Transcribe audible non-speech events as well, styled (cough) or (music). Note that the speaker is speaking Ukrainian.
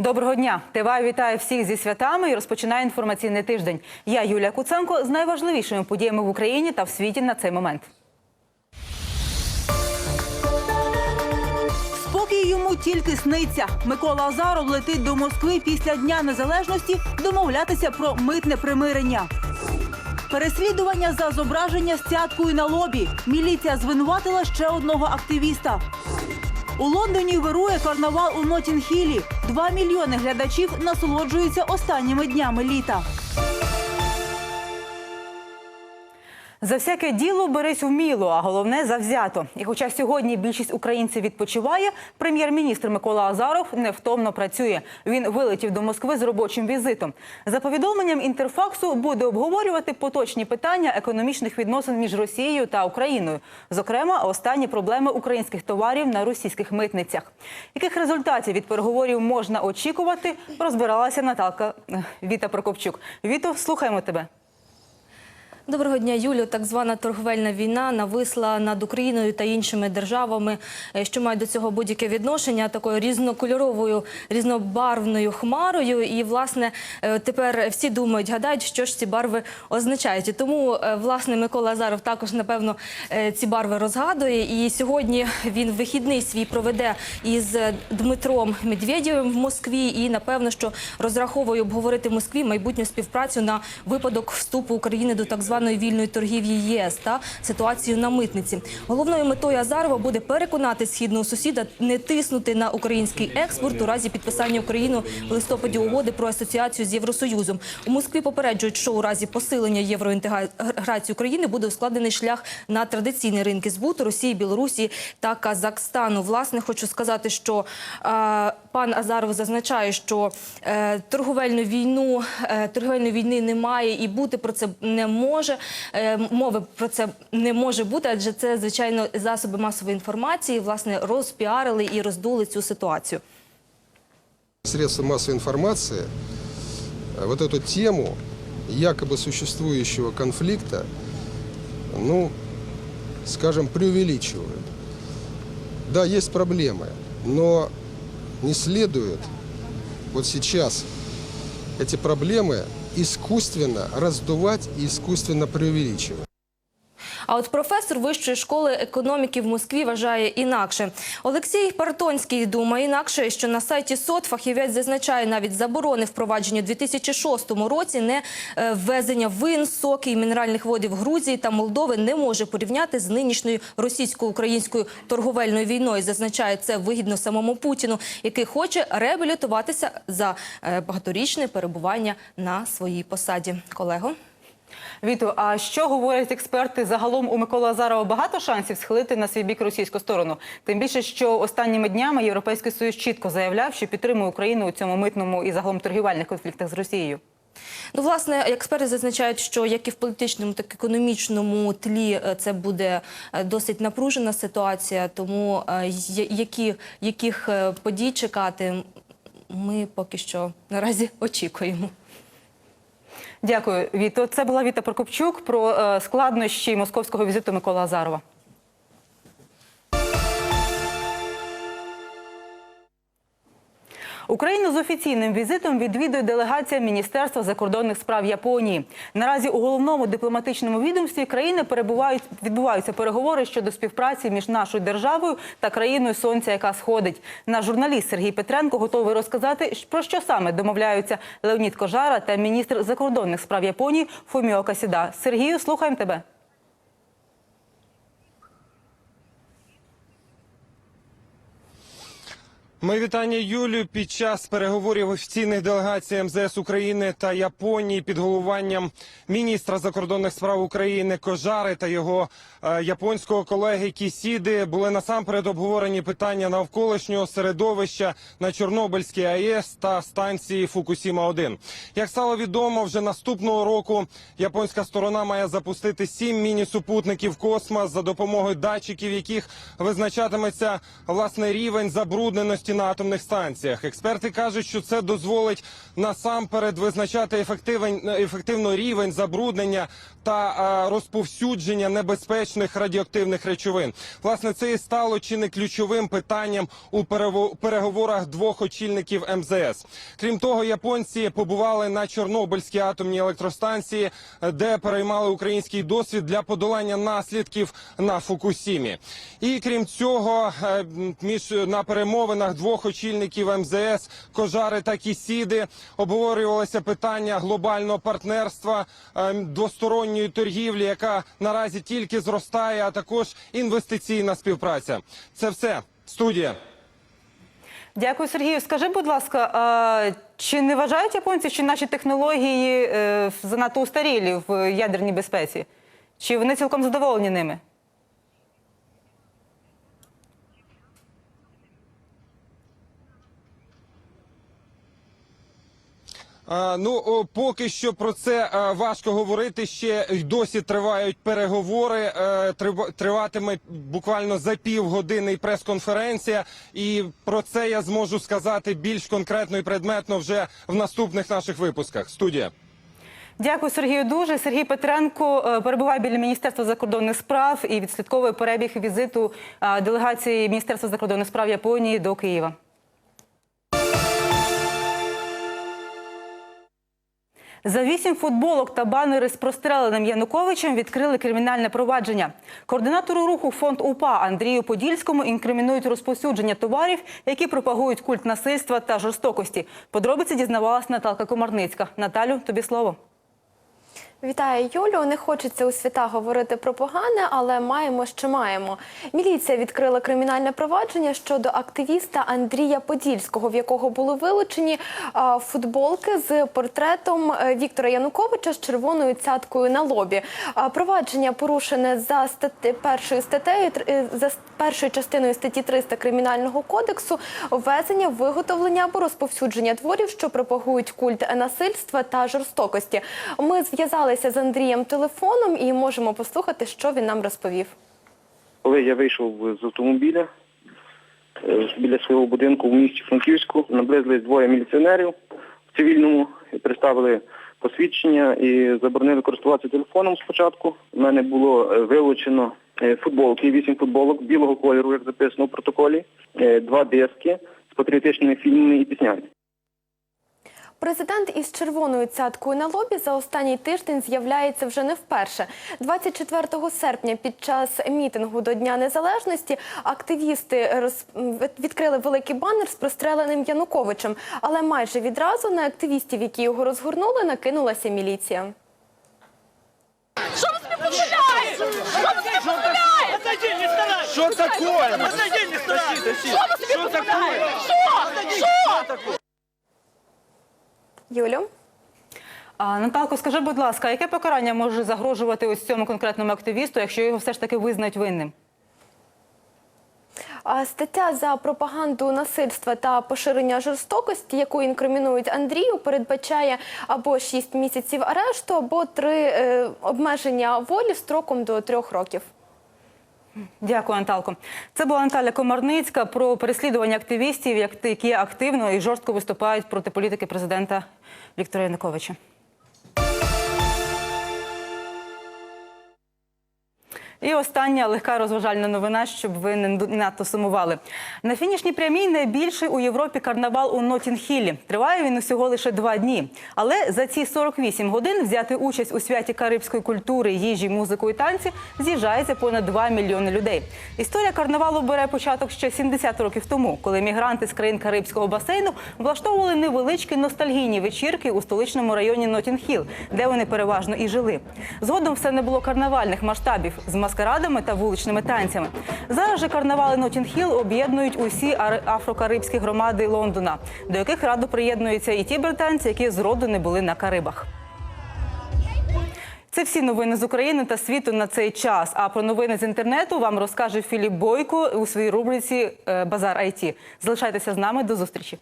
Доброго дня! ТВА вітає всіх зі святами і розпочинає інформаційний тиждень. Я Юлія Куценко з найважливішими подіями в Україні та в світі на цей момент. Спокій йому тільки сниться. Микола Азаров летить до Москви після Дня Незалежності домовлятися про митне примирення. Переслідування за зображення з цяткою на лобі. Міліція звинуватила ще одного активіста. У Лондоні вирує карнавал у Нотінг-Хілі. Два мільйони глядачів насолоджуються останніми днями літа. За всяке діло берись вміло, а головне завзято. І хоча сьогодні більшість українців відпочиває, прем'єр-міністр Микола Азаров невтомно працює. Він вилетів до Москви з робочим візитом. За повідомленням інтерфаксу буде обговорювати поточні питання економічних відносин між Росією та Україною. Зокрема, останні проблеми українських товарів на російських митницях. Яких результатів від переговорів можна очікувати, розбиралася Наталка е, Віта Прокопчук. Віто, слухаємо тебе. Доброго дня, Юлю. Так звана торговельна війна нависла над Україною та іншими державами, е, що мають до цього будь-яке відношення, такою різнокольоровою, різнобарвною хмарою. І власне е, тепер всі думають, гадають, що ж ці барви означають. І тому е, власне Микола Азаров також напевно ці барви розгадує. І сьогодні він вихідний свій проведе із Дмитром Медведєвим в Москві. І напевно, що розраховує обговорити в Москві майбутню співпрацю на випадок вступу України до так званої вільної торгівлі ЄС та ситуацію на митниці. Головною метою Азарова буде переконати східного сусіда не тиснути на український експорт у разі підписання Україною в листопаді угоди про асоціацію з Євросоюзом. У Москві попереджують, що у разі посилення євроінтеграції України буде ускладений шлях на традиційні ринки збуту Росії, Білорусі та Казахстану. Власне, хочу сказати, що е, пан Азаров зазначає, що е, торговельну війну е, торговельної війни немає і бути про це не може Е, мови про це не може бути, адже це звичайно засоби масової інформації власне розпіарили і роздули цю ситуацію. средства массовой информации э, вот эту тему якобы существующего конфликта, ну, скажем, преувеличивают. Да, есть проблемы, но не следует вот сейчас эти проблемы искусственно раздувать и искусственно преувеличивать. А от професор вищої школи економіки в Москві вважає інакше. Олексій Партонський думає інакше, що на сайті СОТ фахівець зазначає навіть заборони впровадження у 2006 році не е, ввезення вин, соки і мінеральних водів Грузії та Молдови не може порівняти з нинішньою російсько-українською торговельною війною. Зазначає це вигідно самому Путіну, який хоче реабілітуватися за е, багаторічне перебування на своїй посаді. Колего. Віто, а що говорять експерти? Загалом у Миколи Азарова багато шансів схилити на свій бік російську сторону. Тим більше, що останніми днями Європейський Союз чітко заявляв, що підтримує Україну у цьому митному і загалом торгівельних конфліктах з Росією. Ну, власне, експерти зазначають, що як і в політичному, так і економічному тлі е, це буде е, досить напружена ситуація. Тому е, які, яких подій чекати, ми поки що наразі (laughs) очікуємо. Дякую, Віто. Це була Віта Прокопчук про е, складнощі московського візиту Микола Азарова. Україну з офіційним візитом відвідує делегація Міністерства закордонних справ Японії. Наразі у головному дипломатичному відомстві країни перебувають відбуваються переговори щодо співпраці між нашою державою та країною сонця, яка сходить. Наш журналіст Сергій Петренко готовий розказати, про що саме домовляються Леонід Кожара та міністр закордонних справ Японії Фуміо Касіда. Сергію, слухаємо тебе. Ми вітання Юлію під час переговорів офіційних делегацій МЗС України та Японії під головуванням міністра закордонних справ України Кожари та його е, японського колеги Кісіди були насамперед обговорені питання навколишнього середовища на Чорнобильській АЕС та станції Фукусіма 1 Як стало відомо, вже наступного року японська сторона має запустити сім міні-супутників космос за допомогою датчиків, яких визначатиметься власне рівень забрудненості роботі на атомних станціях. Експерти кажуть, що це дозволить насамперед визначати ефективен, ефективно рівень забруднення та е, розповсюдження небезпечних радіоактивних речовин. Власне, це і стало чи не ключовим питанням у переговорах двох очільників МЗС. Крім того, японці побували на Чорнобильській атомній електростанції, де переймали український досвід для подолання наслідків на Фукусімі. І крім цього, е, між на перемовинах двох очільників МЗС Кожари та Кісіди обговорювалося питання глобального партнерства, е, двосторонньої торгівлі, яка наразі тільки зростає, а також інвестиційна співпраця. Це все студія. Дякую, Сергію. Скажи, будь ласка, а чи не вважають японці, що наші технології е, занадто устарілі в ядерній безпеці? Чи вони цілком задоволені ними? Ну поки що про це е, важко говорити. Ще й досі тривають переговори. Е, триватиме буквально за півгодини прес-конференція, і про це я зможу сказати більш конкретно і предметно вже в наступних наших випусках. Студія. Дякую, Сергію. Дуже Сергій Петренко е, перебуває біля Міністерства закордонних справ і відслідковує перебіг візиту делегації Міністерства закордонних справ Японії до Києва. За вісім футболок та банери з простреленим Януковичем відкрили кримінальне провадження. Координатору руху фонд УПА Андрію Подільському інкримінують розповсюдження товарів, які пропагують культ насильства та жорстокості. Подробиці дізнавалась Наталка Комарницька. Наталю, тобі слово. Вітаю, Юлю. Не хочеться у свята говорити про погане, але маємо, що маємо. Міліція відкрила кримінальне провадження щодо активіста Андрія Подільського, в якого були вилучені футболки з портретом е, Віктора Януковича з червоною цяткою на лобі. Провадження порушене за статті першою статтею е, за першою частиною статті 300 кримінального кодексу ввезення, виготовлення або розповсюдження творів, що пропагують культ насильства та жорстокості. Ми зв'язалися з Андрієм телефоном і можемо послухати, що він нам розповів. Коли я вийшов з автомобіля е, біля свого будинку в місті Франківську, наблизились двоє міліціонерів в цивільному, представили посвідчення і заборонили користуватися телефоном спочатку. У мене було е, вилучено е, футболки, вісім футболок білого кольору, як записано в протоколі, два диски з патріотичними фільмами і піснями. Президент із червоною цяткою на лобі за останній тиждень з'являється вже не вперше. 24 серпня під час мітингу до Дня Незалежності активісти роз... відкрили великий банер з простреленим Януковичем, але майже відразу на активістів, які його розгорнули, накинулася міліція. Себе позволяете? Что вы себе позволяете? Отойди, не старайся! Что такое? Отойди, не старайся! Юлю? А, Наталко, скажи, будь ласка, яке покарання може загрожувати ось цьому конкретному активісту, якщо його все ж таки визнають винним? Стаття за пропаганду насильства та поширення жорстокості, яку інкримінують Андрію, передбачає або 6 місяців арешту, або 3 обмеження волі строком до 3 років. Дякую, Анталко. Це була Наталя Комарницька про переслідування активістів, як- які активно і жорстко виступають проти політики президента Віктора Януковича. І остання легка розважальна новина, щоб ви не надто сумували. На фінішній прямій найбільший у Європі карнавал у Нотінг-Хіллі. Триває він усього лише два дні. Але за ці 48 годин взяти участь у святі карибської культури, їжі, музику і танці з'їжджається понад 2 мільйони людей. Історія карнавалу бере початок ще 70 років тому, коли мігранти з країн Карибського басейну влаштовували невеличкі ностальгійні вечірки у столичному районі Нотінг-Хілл, де вони переважно і жили. Згодом все не було карнавальних масштабів з маскарадами та вуличними танцями. Зараз же карнавали Нотінг-Хілл об'єднують усі ари- афрокарибські громади Лондона, до яких радо приєднуються і ті британці, які зроду не були на Карибах. Це всі новини з України та світу на цей час. А про новини з інтернету вам розкаже Філіп Бойко у своїй рубриці е, Базар IT. Залишайтеся з нами до зустрічі.